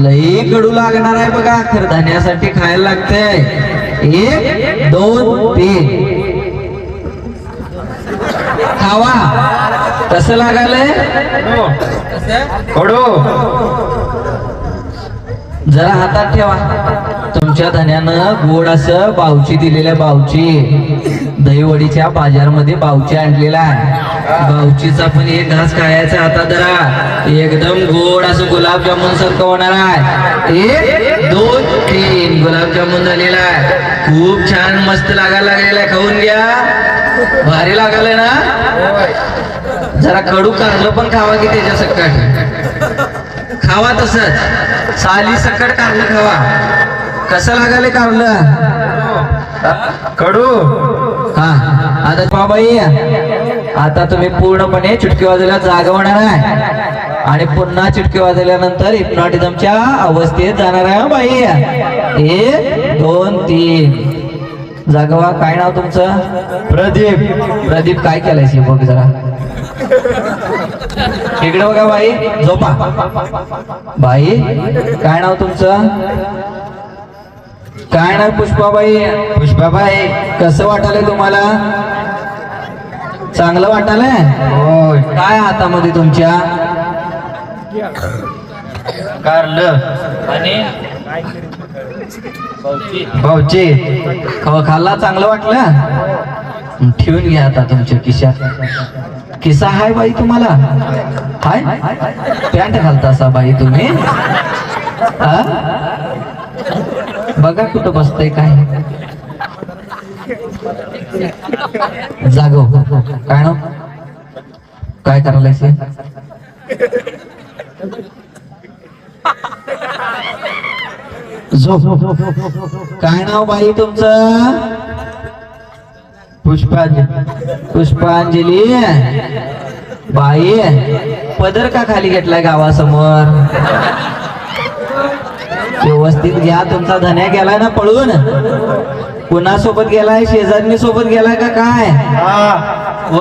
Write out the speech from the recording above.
लई कडू लागणार आहे बघा. खर धान्यासाठी खायला लागतंय. एक दोन तीन. खावा. कसं लागालंय? कडू. जरा हातात ठेवा. तुमच्या धन्यानं गोड असं बावची दिलेल्या बावची. दहीवडीच्या बाजारमध्ये बावची आणलेला आहे. बावचीचा पण एक घास खायचा आता जरा. एकदम गोड असं गुलाबजामुन सारखं होणार आहे. एक दोन तीन. गुलाबजामुन झालेला आहे. खूप छान मस्त लागायला लागलेला आहे. खाऊन घ्या. भारी लागायला ना? जरा कडू कारलं पण खावा की त्याच्या सकट. खावा तसंच. साली सकट कारलं खावा. कसं लागाले कारलं? कडू. हा. आता बाबाई आता तुम्ही पूर्णपणे चुटकी वाजवल्या जागा होणार आहे. आणि पुन्हा चुटकी वाजवल्यानंतर हिप्नॉटिझमच्या अवस्थेत जाणार आहे बाई. एक दोन तीन. जागवा काय नाव तुमचं? प्रदीप. प्रदीप काय केलाय बघ जरा. इकडे बघा बाई झोपा. बाई काय नाव तुमचं? काय ना पुष्पाबाई? पुष्पाबाई कसं वाटालंय तुम्हाला? चांगलं वाटालंय? होय. काय हातामध्ये तुमच्या? कारल. आणि? भाऊची खाल्ला? चांगलं वाटलं? ठेवून घ्या आता तुमच्या किशा किस्सा हाय बाई तुम्हाला? हाय? पॅन्ट घालता असा बाई तुम्ही? हा? बघा कुठं बसतंय काय. जागो. काय ना काय करायला झोप. काय नाव बाई तुमचं? पुष्पांजली. पुष्पांजली. बाई पदर का खाली घेतलाय गावासमोर? व्यवस्थित घ्या. तुमचा धन्या गेलाय ना पळून? कुणासोबत गेलाय? शेजारणी सोबत गेलाय का काय? हा.